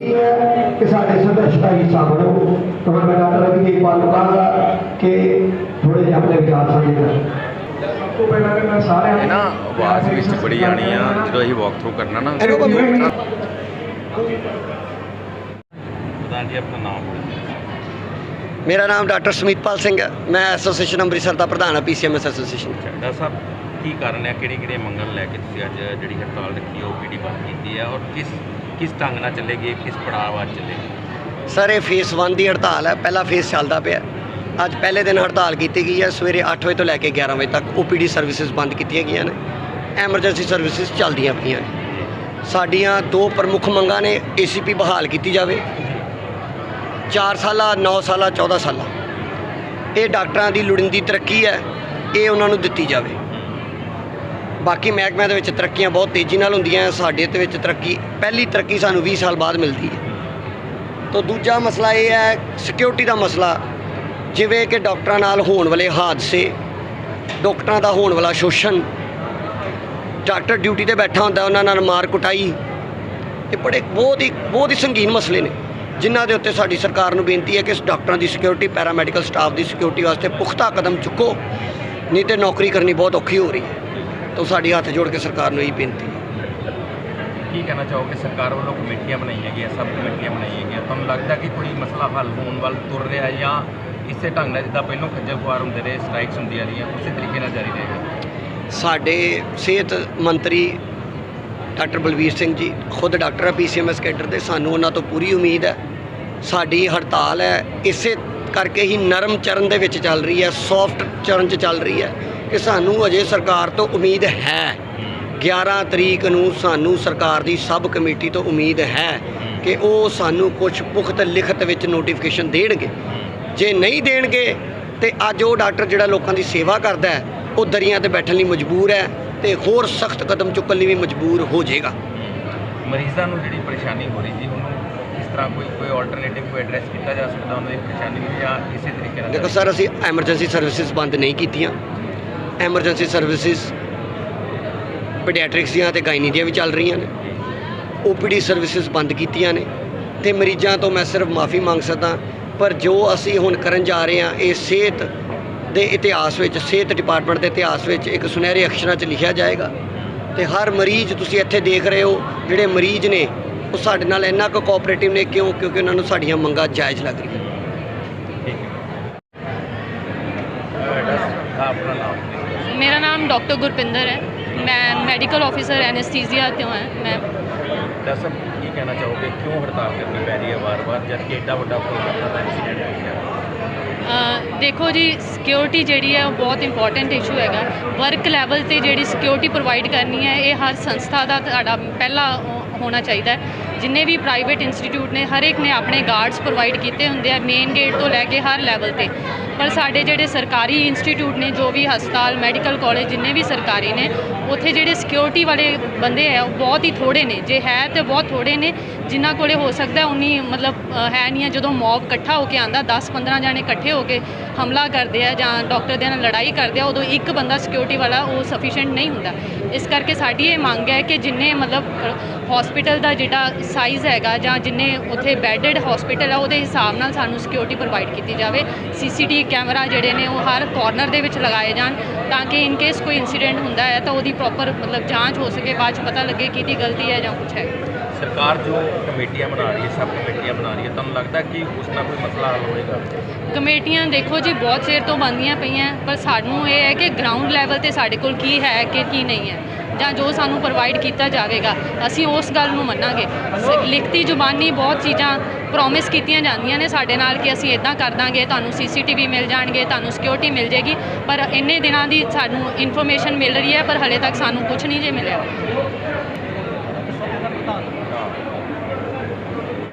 ਕਿ ਸਾਡੇ ਸੰਘਰਸ਼ ਦਾ ਹਿੱਸਾ ਬਣੋ ਤਾਂ ਮੈਂ ਡਾਕਟਰ ਰਵੀ ਜੇਪਾਲ ਨੂੰ ਕਹਾਂਗਾ ਕਿ ਥੋੜੇ ਜਿਹੇ ਆਪਣੇ ਵਿਚਾਰ ਸਾਂਝੇ ਕਰਨ। ਸਭ ਤੋਂ ਪਹਿਲਾਂ ਕਿ ਮੈਂ ਸਾਰਿਆਂ ਇਹ ਨਾ ਆਵਾਜ਼ ਵਿੱਚ ਬੜੀ ਆਣੀ ਆ ਜਦੋਂ ਅਸੀਂ ਵਾਕ ਥਰੂ ਕਰਨਾ ਨਾ। ਪ੍ਰਧਾਨ ਜੀ ਆਪਣਾ ਨਾਮ ਮੇਰਾ ਨਾਮ ਡਾਕਟਰ ਸਮੀਤਪਾਲ ਸਿੰਘ ਹੈ। ਮੈਂ ਐਸੋਸੀਏਸ਼ਨ ਅੰਮ੍ਰਿਤਸਰ ਦਾ ਪ੍ਰਧਾਨ ਹਾਂ ਪੀਸੀਐਮਐਸ ਐਸੋਸੀਏਸ਼ਨ। ਡਾਕਟਰ ਸਾਹਿਬ ਕੀ ਕਾਰਨ ਹੈ? ਕਿਹੜੀ ਕਿਹੜੀ ਮੰਗਾਂ ਲੈ ਕੇ ਤੁਸੀਂ ਅੱਜ ਜਿਹੜੀ ਹੜਤਾਲ ਰੱਖੀ ਹੈ ਓਪੀਡੀ ਬੰਦ ਕੀਤੀ ਹੈ ਔਰ ਕਿਸ ਕਿਸ ਢੰਗ ਨਾਲ ਚੱਲੇਗੀ, ਕਿਸ ਪੜਾਅ ਅੱਜ ਚੱਲੇਗੀ? ਸਰ, ਇਹ ਫੇਸ 1 ਦੀ ਹੜਤਾਲ ਹੈ। ਪਹਿਲਾ ਫੇਸ ਚੱਲਦਾ ਪਿਆ। ਅੱਜ ਪਹਿਲੇ ਦਿਨ ਹੜਤਾਲ ਕੀਤੀ ਗਈ ਹੈ। ਸਵੇਰੇ 8 ਵਜੇ ਤੋਂ ਲੈ ਕੇ 11 ਵਜੇ ਤੱਕ ਓਪੀਡੀ ਸਰਵਿਸਿਜ਼ ਬੰਦ ਕੀਤੀਆਂ ਗਈਆਂ ਨੇ। ਐਮਰਜੈਂਸੀ ਸਰਵਿਸਿਜ਼ ਚੱਲਦੀਆਂ ਪਈਆਂ ਨੇ। ਸਾਡੀਆਂ ਦੋ ਪ੍ਰਮੁੱਖ ਮੰਗਾਂ ਨੇ, ਏਸੀਪੀ ਬਹਾਲ ਕੀਤੀ ਜਾਵੇ। 4 ਸਾਲਾ 9 ਸਾਲਾ 14 ਸਾਲਾ। ਇਹ ਡਾਕਟਰਾਂ ਦੀ ਲੋੜੀਂਦੀ ਤਰੱਕੀ ਹੈ। ਇਹ ਉਹਨਾਂ ਨੂੰ ਦਿੱਤੀ ਜਾਵੇ। ਬਾਕੀ ਮਹਿਕਮਿਆਂ ਦੇ ਵਿੱਚ ਤਰੱਕੀਆਂ ਬਹੁਤ ਤੇਜ਼ੀ ਨਾਲ ਹੁੰਦੀਆਂ, ਸਾਡੇ ਦੇ ਵਿੱਚ ਤਰੱਕੀ, ਪਹਿਲੀ ਤਰੱਕੀ ਸਾਨੂੰ 20 ਸਾਲ ਬਾਅਦ ਮਿਲਦੀ ਹੈ। ਤੋਂ ਦੂਜਾ ਮਸਲਾ ਇਹ ਹੈ ਸਿਕਿਉਰਿਟੀ ਦਾ ਮਸਲਾ, ਜਿਵੇਂ ਕਿ ਡਾਕਟਰਾਂ ਨਾਲ ਹੋਣ ਵਾਲੇ ਹਾਦਸੇ, ਡਾਕਟਰਾਂ ਦਾ ਹੋਣ ਵਾਲਾ ਸ਼ੋਸ਼ਣ, ਡਾਕਟਰ ਡਿਊਟੀ ਤੇ ਬੈਠਾ ਹੁੰਦਾ, ਉਹਨਾਂ ਨਾਲ ਮਾਰ ਕੁਟਾਈ, ਇਹ ਬੜੇ ਬਹੁਤ ਹੀ ਬਹੁਤ ਹੀ ਸੰਗੀਨ ਮਸਲੇ ਨੇ, ਜਿਨ੍ਹਾਂ ਦੇ ਉੱਤੇ ਸਾਡੀ ਸਰਕਾਰ ਨੂੰ ਬੇਨਤੀ ਹੈ ਕਿ ਇਸ ਡਾਕਟਰਾਂ ਦੀ ਸਿਕਿਉਰਿਟੀ ਪੈਰਾਮੈਡੀਕਲ ਸਟਾਫ ਦੀ ਸਿਕਿਉਰਿਟੀ ਵਾਸਤੇ ਪੁਖਤਾ ਕਦਮ ਚੁੱਕੋ, ਨਹੀਂ ਤੇ ਨੌਕਰੀ ਕਰਨੀ ਬਹੁਤ ਔਖੀ ਹੋ ਰਹੀ ਹੈ। ਤਾਂ ਸਾਡੀ ਹੱਥ ਜੋੜ ਕੇ ਸਰਕਾਰ ਨੂੰ ਇਹੀ ਬੇਨਤੀ ਹੈ। ਕੀ ਕਹਿਣਾ ਚਾਹੋਗੇ? ਸਰਕਾਰ ਵੱਲੋਂ ਕਮੇਟੀਆਂ ਬਣਾਈਆਂ ਗਈਆਂ ਸਭ ਕਮੇਟੀਆਂ ਬਣਾਈਆਂ ਗਈਆਂ। ਤੁਹਾਨੂੰ ਲੱਗਦਾ ਕਿ ਕੋਈ ਮਸਲਾ ਹੱਲ ਹੋਣ ਵੱਲ ਤੁਰ ਰਿਹਾ ਜਾਂ ਇਸੇ ਢੰਗ ਨਾਲ ਜਿੱਦਾਂ ਪਹਿਲਾਂ ਖੱਜਲ ਖੁਆਰ ਹੁੰਦੇ ਰਹੇ ਸਟ੍ਰਾਈਕਸ ਹੁੰਦੀਆਂ ਰਹੀਆਂ ਉਸੇ ਤਰੀਕੇ ਨਾਲ ਜਾਰੀ ਰਹੇਗਾ? ਸਾਡੇ ਸਿਹਤ ਮੰਤਰੀ ਡਾਕਟਰ ਬਲਵੀਰ ਸਿੰਘ ਜੀ ਖੁਦ ਡਾਕਟਰ ਆ ਪੀਸੀਐਮਐਸ ਕੈਡਰ ਦੇ ਸਾਨੂੰ ਉਹਨਾਂ ਤੋਂ ਪੂਰੀ ਉਮੀਦ ਹੈ। ਸਾਡੀ ਹੜਤਾਲ ਹੈ ਇਸੇ ਕਰਕੇ ਹੀ ਨਰਮ ਚਰਨ ਦੇ ਵਿੱਚ ਚੱਲ ਰਹੀ ਹੈ ਸੌਫਟ ਚਰਨ 'ਚ ਚੱਲ ਰਹੀ ਹੈ। ਕਿ ਸਾਨੂੰ ਅਜੇ ਸਰਕਾਰ ਤੋਂ ਉਮੀਦ ਹੈ। 11 ਤਰੀਕ ਨੂੰ ਸਾਨੂੰ ਸਰਕਾਰ ਦੀ ਸਬ ਕਮੇਟੀ ਤੋਂ ਉਮੀਦ ਹੈ ਕਿ ਉਹ ਸਾਨੂੰ ਕੁਝ ਪੁਖਤ ਲਿਖਤ ਵਿੱਚ ਨੋਟੀਫਿਕੇਸ਼ਨ ਦੇਣਗੇ। ਜੇ ਨਹੀਂ ਦੇਣਗੇ ਤੇ ਅੱਜ ਉਹ ਡਾਕਟਰ ਜਿਹੜਾ ਲੋਕਾਂ ਦੀ ਸੇਵਾ ਕਰਦਾ ਹੈ ਉਹ ਦਰੀਆਂ ਤੇ ਬੈਠਣ ਲਈ ਮਜਬੂਰ ਹੈ ਤੇ ਹੋਰ ਸਖਤ ਕਦਮ ਚੁੱਕਣ ਲਈ ਵੀ ਮਜਬੂਰ ਹੋ ਜਾਏਗਾ। ਮਰੀਜ਼ਾਂ ਨੂੰ ਜਿਹੜੀ ਪਰੇਸ਼ਾਨੀ ਹੋ ਰਹੀ ਜੀ ਉਹਨੂੰ ਕਿਸ ਤਰ੍ਹਾਂ ਕੋਈ ਕੋਈ ਆਲਟਰਨੇਟਿਵ ਕੋਈ ਐਡਰੈਸ ਕੀਤਾ ਜਾ ਸਕਦਾ ਉਹਨਾਂ ਦੀ ਪਰੇਸ਼ਾਨੀ ਨੂੰ ਜਾਂ ਇਸੇ ਤਰੀਕੇ ਨਾਲ ਦੇਖੋ ਸਰ ਅਸੀਂ ਐਮਰਜੈਂਸੀ ਸਰਵਿਸਿਜ਼ ਬੰਦ ਨਹੀਂ ਕੀਤੀਆਂ। ਐਮਰਜੈਂਸੀ ਸਰਵਿਸਿਜ਼, ਪੀਡੀਆਟ੍ਰਿਕਸ ਦੀਆਂ ਤੇ ਗਾਇਨੀ ਦੀਆਂ ਵੀ ਚੱਲ ਰਹੀਆਂ ਨੇ। ਓਪੀਡੀ ਸਰਵਿਸਿਜ਼ ਬੰਦ ਕੀਤੀਆਂ ਨੇ ਤੇ ਮਰੀਜ਼ਾਂ ਤੋਂ ਮੈਂ ਸਿਰਫ ਮਾਫੀ ਮੰਗ ਸਕਦਾ, ਪਰ ਜੋ ਅਸੀਂ ਹੁਣ ਕਰਨ ਜਾ ਰਹੇ ਹਾਂ, ਇਹ ਸਿਹਤ ਦੇ ਇਤਿਹਾਸ ਵਿੱਚ, ਸਿਹਤ ਡਿਪਾਰਟਮੈਂਟ ਦੇ ਇਤਿਹਾਸ ਵਿੱਚ ਇੱਕ ਸੁਨਹਿਰੇ ਅਕਸ਼ਰਾਂ 'ਚ ਲਿਖਿਆ ਜਾਏਗਾ। ਤੇ ਹਰ ਮਰੀਜ਼ ਤੁਸੀਂ ਇੱਥੇ ਦੇਖ ਰਹੇ ਹੋ, ਜਿਹੜੇ ਮਰੀਜ਼ ਨੇ, ਉਹ ਸਾਡੇ ਨਾਲ ਇੰਨਾ ਕੁ ਕੋਆਪਰੇਟਿਵ ਨੇ ਕਿਉਂ? ਕਿਉਂਕਿ ਉਹਨਾਂ ਨੂੰ ਸਾਡੀਆਂ ਮੰਗਾਂ ਜਾਇਜ਼ ਲੱਗ ਰਹੀਆਂ ਠੀਕ ਹੈ ਆਪਣਾ ਨਾਮ ਮੇਰਾ ਨਾਮ ਡਾਕਟਰ ਗੁਰਪਿੰਦਰ ਹੈ। ਮੈਂ ਮੈਡੀਕਲ ਆਫੀਸਰ ਐਨੈਸਥੀਸੀਆ ਤੋਂ ਹਾਂ। ਮੈਂ ਸਾਹਿਬ ਕੀ ਕਹਿਣਾ ਚਾਹੋਗੇ? ਕਿਉਂ ਹੜਤਾਲ ਕਰਨੀ ਪੈ ਰਹੀ ਹੈ ਵਾਰ-ਵਾਰ ਜਦ ਕਿ ਏਡਾ ਵੱਡਾ ਕੋਲਕਾਤਾ ਦਾ ਇਨਸੀਡੈਂਟ ਹੋ ਗਿਆ ਅ, ਦੇਖੋ ਜੀ ਸਿਕਿਉਰਿਟੀ ਜਿਹੜੀ ਹੈ ਉਹ ਬਹੁਤ ਇੰਪੋਰਟੈਂਟ ਇਸ਼ੂ ਹੈਗਾ। ਵਰਕ ਲੈਵਲ ਤੇ ਜਿਹੜੀ ਸਿਕਿਉਰਿਟੀ ਪ੍ਰੋਵਾਈਡ ਕਰਨੀ ਹੈ ਇਹ ਹਰ ਸੰਸਥਾ ਦਾ ਤੁਹਾਡਾ ਪਹਿਲਾ ਹੋਣਾ ਚਾਹੀਦਾ ਹੈ। ਜਿੰਨੇ ਵੀ ਪ੍ਰਾਈਵੇਟ ਇੰਸਟੀਚਿਊਟ ਨੇ ਹਰ ਇੱਕ ਨੇ ਆਪਣੇ ਗਾਰਡਸ ਪ੍ਰੋਵਾਈਡ ਕੀਤੇ ਹੁੰਦੇ ਆ ਮੇਨ ਗੇਟ ਤੋਂ ਲੈ ਕੇ ਹਰ ਲੈਵਲ ਤੇ। ਪਰ ਸਾਡੇ ਜਿਹੜੇ ਸਰਕਾਰੀ ਇੰਸਟੀਟਿਊਟ ਨੇ, ਜੋ ਵੀ ਹਸਪਤਾਲ, ਮੈਡੀਕਲ ਕਾਲਜ, ਜਿੰਨੇ ਵੀ ਸਰਕਾਰੀ ਨੇ, ਉੱਥੇ ਜਿਹੜੇ ਸਿਕਿਉਰਿਟੀ ਵਾਲੇ ਬੰਦੇ ਆ ਉਹ ਬਹੁਤ ਹੀ ਥੋੜੇ ਨੇ। ਜੇ ਹੈ ਤੇ ਬਹੁਤ ਥੋੜੇ ਨੇ, ਜਿਨ੍ਹਾਂ ਕੋਲੇ ਹੋ ਸਕਦਾ ਉਨੀ ਮਤਲਬ ਹੈ ਨਹੀਂ ਹੈ। ਜਦੋਂ ਮੌਬ ਇਕੱਠਾ ਹੋ ਕੇ ਆਂਦਾ 10 15 ਜਾਣੇ ਇਕੱਠੇ ਹੋ ਕੇ ਹਮਲਾ ਕਰਦੇ ਆ ਜਾਂ ਡਾਕਟਰ ਦੇ ਨਾਲ ਲੜਾਈ ਕਰਦੇ ਆ, ਉਦੋਂ ਇੱਕ ਬੰਦਾ ਸਿਕਿਉਰਿਟੀ ਵਾਲਾ ਉਹ ਸਫੀਸ਼ੀਐਂਟ ਨਹੀਂ ਹੁੰਦਾ। ਇਸ ਕਰਕੇ ਸਾਡੀ ਇਹ ਮੰਗ ਹੈ ਕਿ ਜਿੰਨੇ ਮਤਲਬ ਹਸਪੀਟਲ ਦਾ ਜਿਹੜਾ ਸਾਈਜ਼ ਹੈਗਾ ਜਾਂ ਜਿੰਨੇ ਉੱਥੇ ਬੈੱਡਡ ਹਸਪੀਟਲ ਆ, ਉਹਦੇ ਹਿਸਾਬ ਨਾਲ ਸਾਨੂੰ ਸਿਕਿਉਰਿਟੀ ਪ੍ਰੋਵਾਈਡ ਕੀਤੀ ਜਾਵੇ। ਸੀਸੀਟੀਵੀ ਕੈਮਰਾ ਜਿਹੜੇ ਨੇ ਉਹ ਹਰ ਕਾਰਨਰ ਦੇ ਵਿੱਚ ਲਗਾਏ ਜਾਣ ਤਾਂ ਕਿ ਇਨ ਕੇਸ ਕੋਈ ਇਨਸੀਡੈਂਟ ਹੁੰਦਾ ਹੈ ਤਾਂ ਉਹਦੀ ਪ੍ਰੋਪਰ ਮਤਲਬ ਜਾਂਚ ਹੋ ਸਕੇ ਬਾਅਦ ਚ ਪਤਾ ਲੱਗੇ ਕਿਹਦੀ ਗਲਤੀ ਹੈ ਜਾਂ ਕੁਝ ਹੈ। ਸਰਕਾਰ ਜੋ ਕਮੇਟੀਆਂ ਬਣਾ ਰਹੀ ਹੈ ਸਭ ਕਮੇਟੀਆਂ ਬਣਾ ਰਹੀ ਹੈ ਤੁਹਾਨੂੰ ਲੱਗਦਾ ਕਿ ਉਸ ਨਾਲ ਕੋਈ ਮਸਲਾ ਹੱਲ ਹੋਏਗਾ? ਕਮੇਟੀਆਂ ਦੇਖੋ ਜੀ ਬਹੁਤ ਚਿਰ ਤੋਂ ਬਣਦੀਆਂ ਪਈਆਂ ਪਰ ਸਾਨੂੰ ਇਹ ਹੈ ਕਿ ਗਰਾਊਂਡ ਲੈਵਲ ਤੇ ਸਾਡੇ ਕੋਲ ਕੀ ਹੈ ਕਿ ਕੀ ਨਹੀਂ ਹੈ। ਜਾਂ ਜੋ ਸਾਨੂੰ ਪ੍ਰੋਵਾਈਡ ਕੀਤਾ ਜਾਵੇਗਾ, ਅਸੀਂ ਉਸ ਗੱਲ ਨੂੰ ਮੰਨਾਂਗੇ। ਲਿਖਤੀ ਜ਼ੁਬਾਨੀ ਬਹੁਤ ਚੀਜ਼ਾਂ ਪ੍ਰੋਮਿਸ ਕੀਤੀਆਂ ਜਾਂਦੀਆਂ ਨੇ ਸਾਡੇ ਨਾਲ ਕਿ ਅਸੀਂ ਇਦਾਂ ਕਰ ਦਾਂਗੇ, ਤੁਹਾਨੂੰ ਸੀਸੀਟੀਵੀ ਮਿਲ ਜਾਣਗੇ, ਤੁਹਾਨੂੰ ਸਿਕਿਉਰਿਟੀ ਮਿਲ ਜੇਗੀ ਪਰ ਇੰਨੇ ਦਿਨਾਂ ਦੀ ਸਾਨੂੰ ਇਨਫੋਰਮੇਸ਼ਨ ਮਿਲ ਰਹੀ ਹੈ, ਪਰ ਹਲੇ ਤੱਕ ਸਾਨੂੰ ਕੁਝ ਨਹੀਂ ਜੇ ਮਿਲਿਆ।